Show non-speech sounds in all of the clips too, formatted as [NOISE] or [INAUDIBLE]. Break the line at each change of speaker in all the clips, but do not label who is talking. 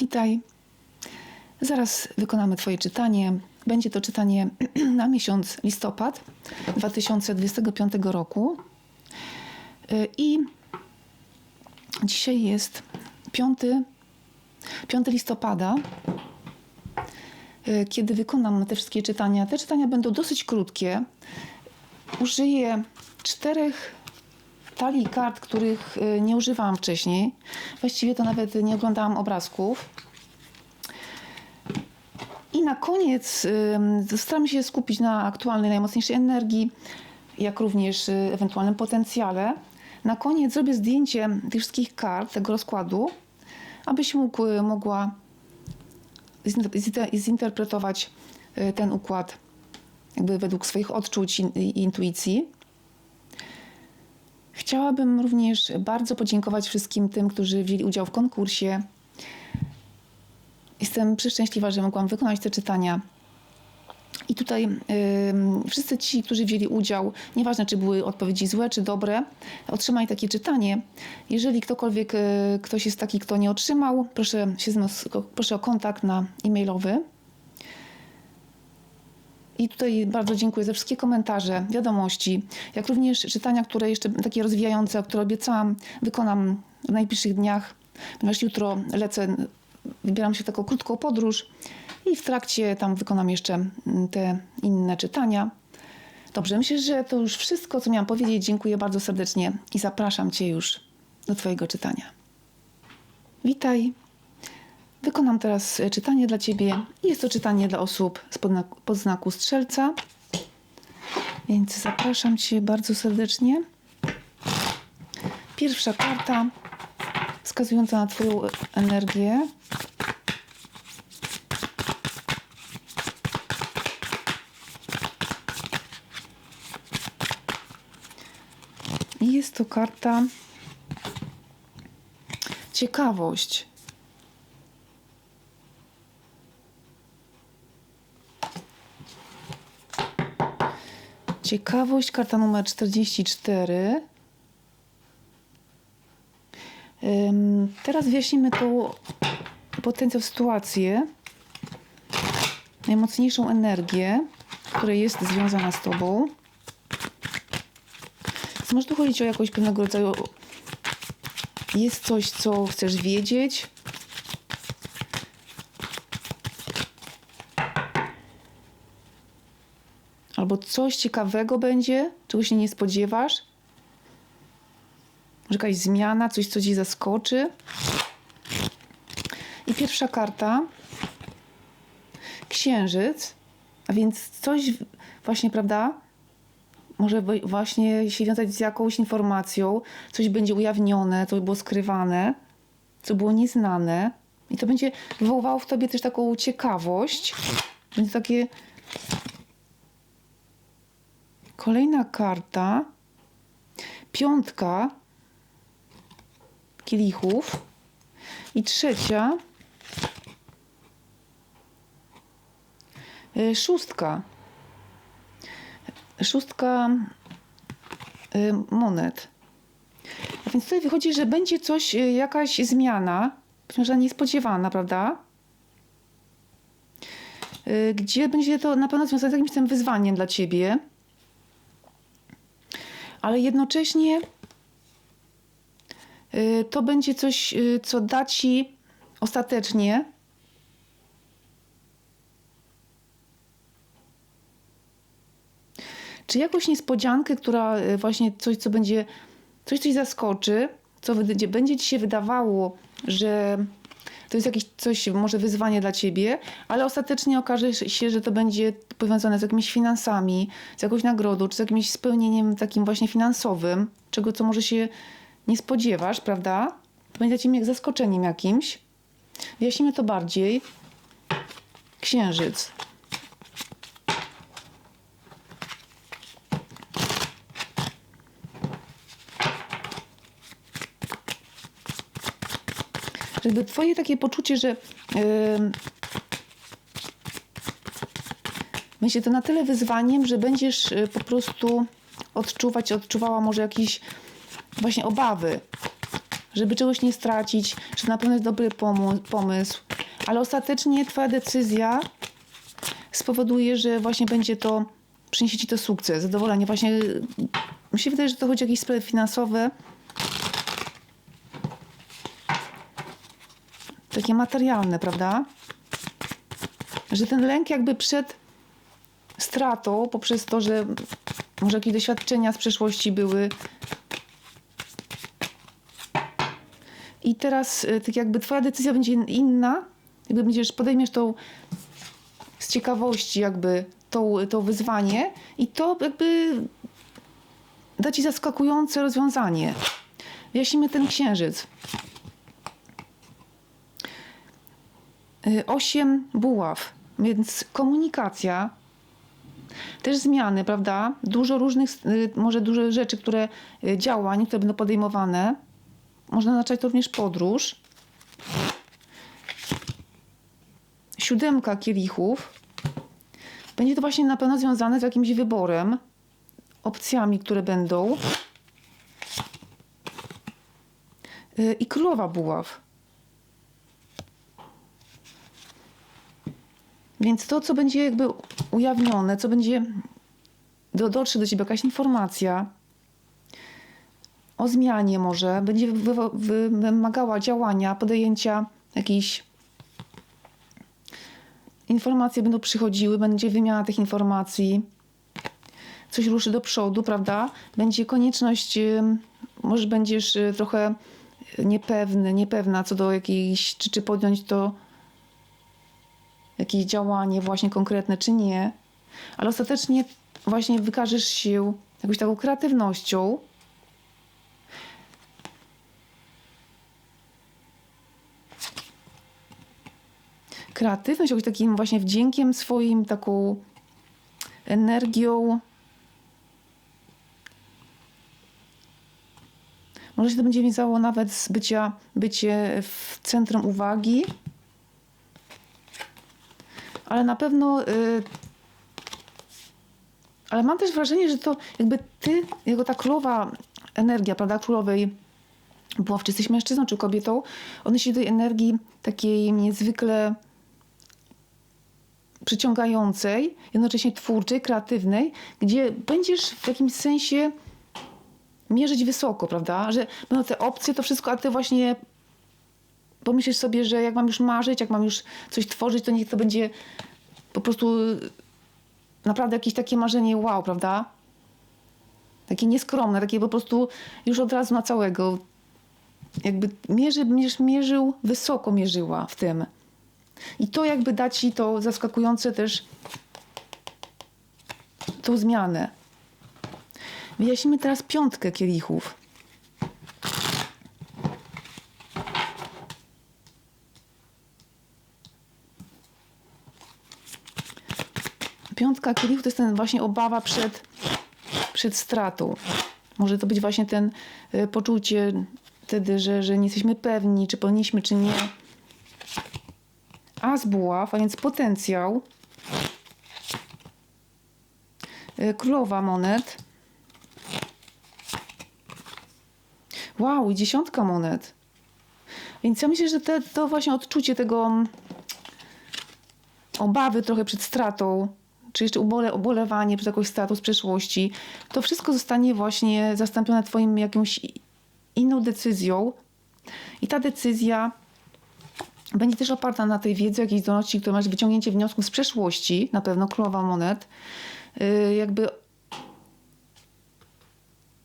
Witaj. Zaraz wykonamy Twoje czytanie. Będzie to czytanie [CLEARS THROAT] na miesiąc listopad 2025 roku. Y, I dzisiaj jest 5, 5 listopada, y, kiedy wykonam te wszystkie czytania. Te czytania będą dosyć krótkie. Użyję czterech talii kart, których y, nie używałam wcześniej. Właściwie to nawet nie oglądałam obrazków. I na koniec y, staram się skupić na aktualnej, najmocniejszej energii, jak również y, ewentualnym potencjale. Na koniec zrobię zdjęcie tych wszystkich kart, tego rozkładu, abyś mógł, mogła zinter- zinterpretować ten układ jakby według swoich odczuć i intuicji. Chciałabym również bardzo podziękować wszystkim tym, którzy wzięli udział w konkursie. Jestem przeszczęśliwa, że mogłam wykonać te czytania. I tutaj wszyscy ci, którzy wzięli udział, nieważne czy były odpowiedzi złe czy dobre, otrzymali takie czytanie. Jeżeli ktokolwiek, y, ktoś jest taki, kto nie otrzymał, proszę, się z proszę o kontakt na e-mailowy. I tutaj bardzo dziękuję za wszystkie komentarze, wiadomości, jak również czytania, które jeszcze takie rozwijające, które obiecałam, wykonam w najbliższych dniach, ponieważ jutro lecę, wybieram się w taką krótką podróż i w trakcie tam wykonam jeszcze mm, te inne czytania. Dobrze, myślę, że to już wszystko, co miałam powiedzieć. Dziękuję bardzo serdecznie i zapraszam Cię już do Twojego czytania. Witaj. Wykonam teraz e, czytanie dla Ciebie. Jest to czytanie dla osób z podznaku, podznaku strzelca. Więc zapraszam Cię bardzo serdecznie. Pierwsza karta wskazująca na Twoją energię. I jest to karta ciekawość. Ciekawość, karta numer 44. Ym, Teraz wyjaśnimy tą potencjał, sytuację, najmocniejszą energię, która jest związana z Tobą. Może tu chodzić o jakąś pewnego rodzaju. Jest coś, co chcesz wiedzieć. Albo coś ciekawego będzie, czego się nie spodziewasz. Może jakaś zmiana, coś, co ci zaskoczy. I pierwsza karta. Księżyc. A więc coś właśnie, prawda? Może właśnie się wiązać z jakąś informacją, coś będzie ujawnione, co było skrywane, co było nieznane. I to będzie wywoływało w tobie też taką ciekawość. Będzie takie. Kolejna karta. Piątka kielichów. I trzecia. y, Szóstka. Szóstka y, monet. A więc tutaj wychodzi, że będzie coś, y, jakaś zmiana, być może niespodziewana, prawda? Gdzie będzie to na pewno związane z jakimś tym wyzwaniem dla ciebie, ale jednocześnie y, to będzie coś, y, co da ci ostatecznie czy jakąś niespodziankę, która y, właśnie coś, co będzie, coś, coś zaskoczy, co będzie, będzie ci się wydawało, że to jest jakieś coś, może wyzwanie dla ciebie, ale ostatecznie okaże się, że to będzie powiązane z jakimiś finansami, z jakąś nagrodą, czy z jakimś spełnieniem takim właśnie finansowym, czego co może się nie spodziewasz, prawda? To będzie dla ciebie zaskoczeniem jakimś. Wyjaśnimy to bardziej. Księżyc. Żeby twoje takie poczucie, że yy, będzie to na tyle wyzwaniem, że będziesz y, po prostu odczuwać, odczuwała może jakieś właśnie obawy. żeby czegoś nie stracić, że na pewno jest dobry pomysł, ale ostatecznie twoja decyzja spowoduje, że właśnie będzie to, przyniesie ci to sukces, zadowolenie. Właśnie mi się wydaje, że to chodzi o jakieś sprawy finansowe, takie materialne, prawda? Że ten lęk jakby przed stratą, poprzez to, że może jakieś doświadczenia z przeszłości były. I teraz y, tak jakby twoja decyzja będzie inna, jakby będziesz, podejmiesz tą z ciekawości jakby to, to wyzwanie i to jakby da ci zaskakujące rozwiązanie. Wyjaśnimy ten księżyc. Osiem buław, więc komunikacja, też zmiany, prawda? Dużo różnych, y, może dużo rzeczy, które y, działań, które będą podejmowane. Można oznaczać to również podróż. Siódemka kielichów. Będzie to właśnie na pewno związane z jakimś wyborem, opcjami, które będą. Y, I królowa buław. Więc to, co będzie jakby ujawnione, co będzie do, dotrze do ciebie jakaś informacja o zmianie może, będzie wymagała działania, podjęcia jakichś informacje będą przychodziły, będzie wymiana tych informacji, coś ruszy do przodu, prawda? Będzie konieczność, może będziesz y, trochę niepewny, niepewna co do jakiejś, czy, czy podjąć to jakieś działanie właśnie konkretne, czy nie, ale ostatecznie właśnie wykażesz się jakąś taką kreatywnością. Kreatywność, jakimś takim właśnie wdziękiem swoim, taką energią. Może się to będzie wiązało nawet z bycia, bycie w centrum uwagi ale na pewno. y, ale mam też wrażenie, że to jakby ty, jako ta królowa energia, prawda, królowej buław, czy jesteś mężczyzną, czy kobietą, odnosi do tej energii takiej niezwykle przyciągającej, jednocześnie twórczej, kreatywnej, gdzie będziesz w jakimś sensie mierzyć wysoko, prawda? Że będą te opcje, to wszystko, a ty właśnie pomyślisz sobie, że jak mam już marzyć, jak mam już coś tworzyć, to niech to będzie po prostu naprawdę jakieś takie marzenie wow, prawda? Takie nieskromne, takie po prostu już od razu na całego. Jakby mierzy, mierzył, wysoko mierzyła w tym. I to jakby da ci to zaskakujące też tą zmianę. Wyjaśnimy teraz piątkę kielichów. Piątka kielichów to jest ten właśnie obawa przed, przed stratą. Może to być właśnie ten y, poczucie wtedy, że, że nie jesteśmy pewni, czy powinniśmy, czy nie. As buław, a więc potencjał. Y, Królowa monet. Wow, dziesiątka monet. Więc ja myślę, że te, to właśnie odczucie tego mm, obawy trochę przed stratą, czy jeszcze ubole, ubolewanie przez jakąś stratą z przeszłości, to wszystko zostanie właśnie zastąpione twoim jakąś inną decyzją. I ta decyzja będzie też oparta na tej wiedzy, jakiejś zdolności, które masz, wyciągnięcie wniosków z przeszłości, na pewno królowa monet, yy, jakby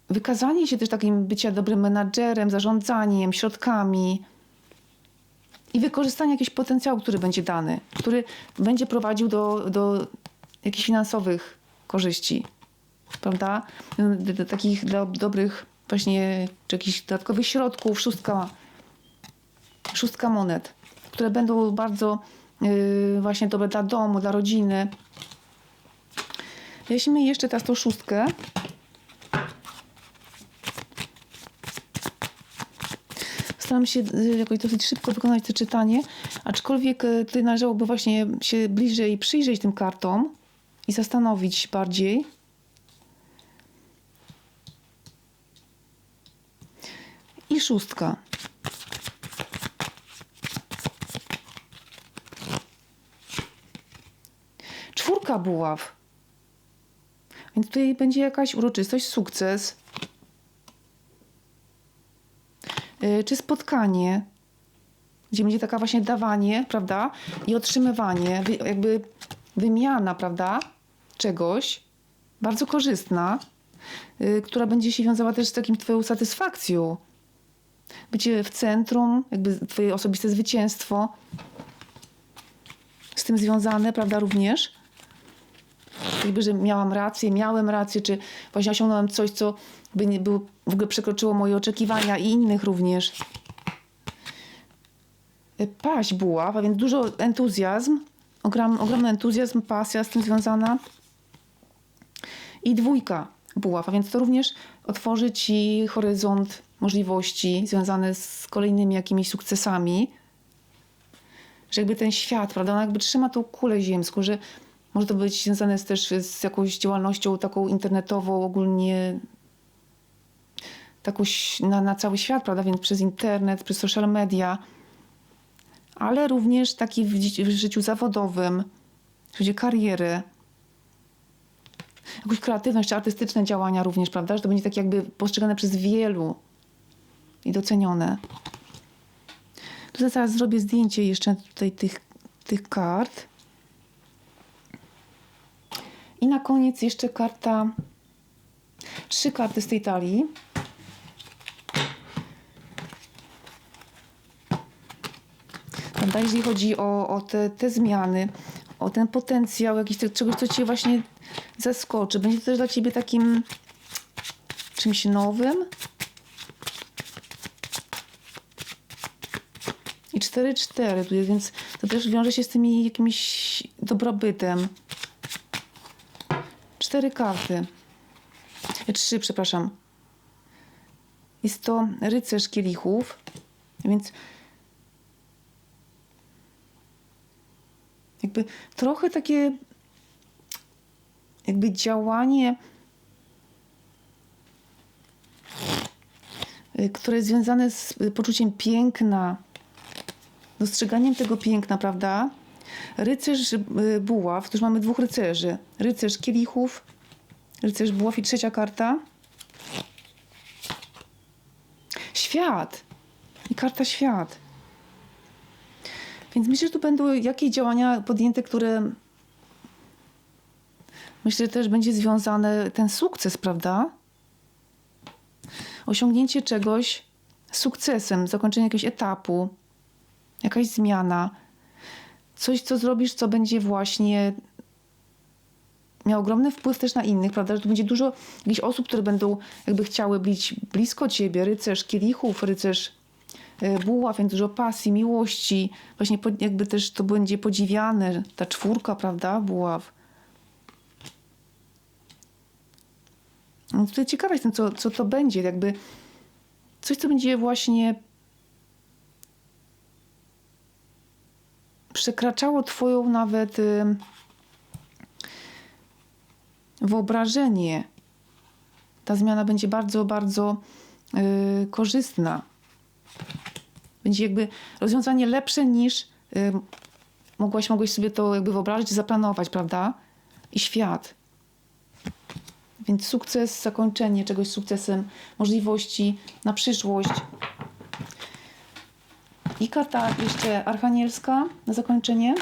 wykazanie się też takim bycia dobrym menadżerem, zarządzaniem, środkami i wykorzystanie jakiegoś potencjału, który będzie dany, który będzie prowadził do, do jakichś finansowych korzyści, prawda? Do takich do, dobrych właśnie, czy jakichś dodatkowych środków, szóstka, szóstka monet, które będą bardzo yy, właśnie dobre dla domu, dla rodziny. Weźmy jeszcze teraz tą szóstkę. Staram się y, jakoś dosyć szybko wykonać to czytanie, aczkolwiek y, tutaj należałoby właśnie się bliżej przyjrzeć tym kartom i zastanowić bardziej. I szóstka. Czwórka buław. Więc tutaj będzie jakaś uroczystość, sukces. Yy, Czy spotkanie, gdzie będzie taka właśnie dawanie, prawda? I otrzymywanie, jakby wymiana, prawda? Czegoś bardzo korzystna, yy, która będzie się wiązała też z takim twoją satysfakcją. Bycie w centrum, jakby twoje osobiste zwycięstwo. Z tym związane, prawda, również jakby, że miałam rację, miałem rację, czy właśnie osiągnąłem coś, co by nie było, w ogóle przekroczyło moje oczekiwania i innych również. Y, Paść buław, a więc dużo entuzjazm, ogrom, ogromny entuzjazm, pasja z tym związana. I dwójka buław, a więc to również otworzy ci horyzont możliwości związane z kolejnymi jakimiś sukcesami. Że jakby ten świat, prawda, on jakby trzyma tą kulę ziemską, że może to być związane też z jakąś działalnością taką internetową, ogólnie taką na, na cały świat, prawda? Więc przez internet, przez social media, ale również taki w, w życiu zawodowym, w życiu kariery. Jakąś kreatywność czy artystyczne działania również, prawda? Że to będzie tak jakby postrzegane przez wielu i docenione. Tutaj zaraz zrobię zdjęcie jeszcze tutaj tych, tych kart. I na koniec jeszcze karta, trzy karty z tej talii. Prawda? Jeżeli chodzi o, o te, te zmiany, o ten potencjał, jakiś czegoś, co cię właśnie zaskoczy. Będzie to też dla ciebie takim czymś nowym. I 4-4 tu jest, więc to też wiąże się z tymi jakimś dobrobytem. Cztery karty. Trzy, przepraszam. Jest to rycerz kielichów, więc jakby trochę takie jakby działanie, y, które jest związane z y, poczuciem piękna, dostrzeganiem tego piękna, prawda? Rycerz y, buław, to już mamy dwóch rycerzy. Rycerz kielichów, rycerz buław i trzecia karta. Świat. I karta świat. Więc myślę, że tu będą jakieś działania podjęte, które myślę, że też będzie związane ten sukces, prawda? Osiągnięcie czegoś sukcesem, zakończenie jakiegoś etapu, jakaś zmiana, coś, co zrobisz, co będzie właśnie miał ogromny wpływ też na innych, prawda? Że tu będzie dużo jakichś osób, które będą jakby chciały być blisko ciebie, rycerz kielichów, rycerz buław, więc dużo pasji, miłości, właśnie jakby też to będzie podziwiane, ta czwórka, prawda, buław. No tutaj ciekawa jestem, co, co to będzie, jakby coś, co będzie właśnie przekraczało twoją nawet y, wyobrażenie. Ta zmiana będzie bardzo, bardzo y, korzystna. Będzie jakby rozwiązanie lepsze niż y, mogłaś, mogłeś sobie to jakby wyobrazić, zaplanować, prawda? I świat. Więc sukces, zakończenie czegoś sukcesem, możliwości na przyszłość. I karta jeszcze archanielska na zakończenie.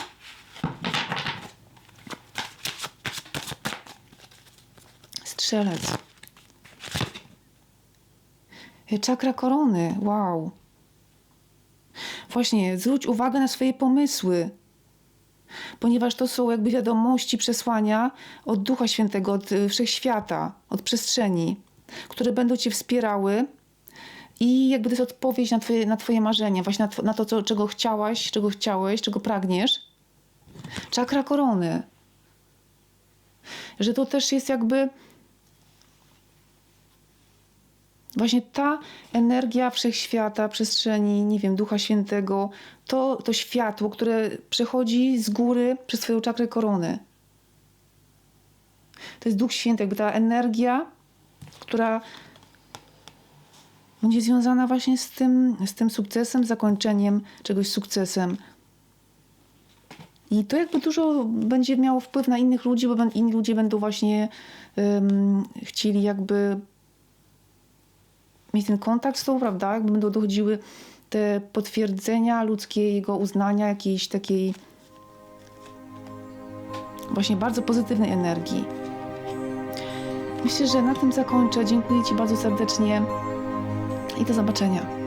Strzelec. Czakra korony. Wow. Właśnie, zwróć uwagę na swoje pomysły, ponieważ to są jakby wiadomości, przesłania od Ducha Świętego, od y, wszechświata, od przestrzeni, które będą cię wspierały i jakby to jest odpowiedź na twoje, na twoje marzenia, właśnie na, na to, co, czego chciałaś, czego chciałeś, czego pragniesz. Czakra korony. Że to też jest jakby właśnie ta energia wszechświata, przestrzeni, nie wiem, Ducha Świętego, to, to światło, które przechodzi z góry przez twoją czakrę korony. To jest Duch Święty, jakby ta energia, która będzie związana właśnie z tym, z tym sukcesem, zakończeniem czegoś sukcesem. I to jakby dużo będzie miało wpływ na innych ludzi, bo inni ludzie będą właśnie em, chcieli jakby mieć ten kontakt z tą, prawda? Jakby będą dochodziły te potwierdzenia ludzkiego uznania, jakiejś takiej właśnie bardzo pozytywnej energii. Myślę, że na tym zakończę. Dziękuję Ci bardzo serdecznie i do zobaczenia.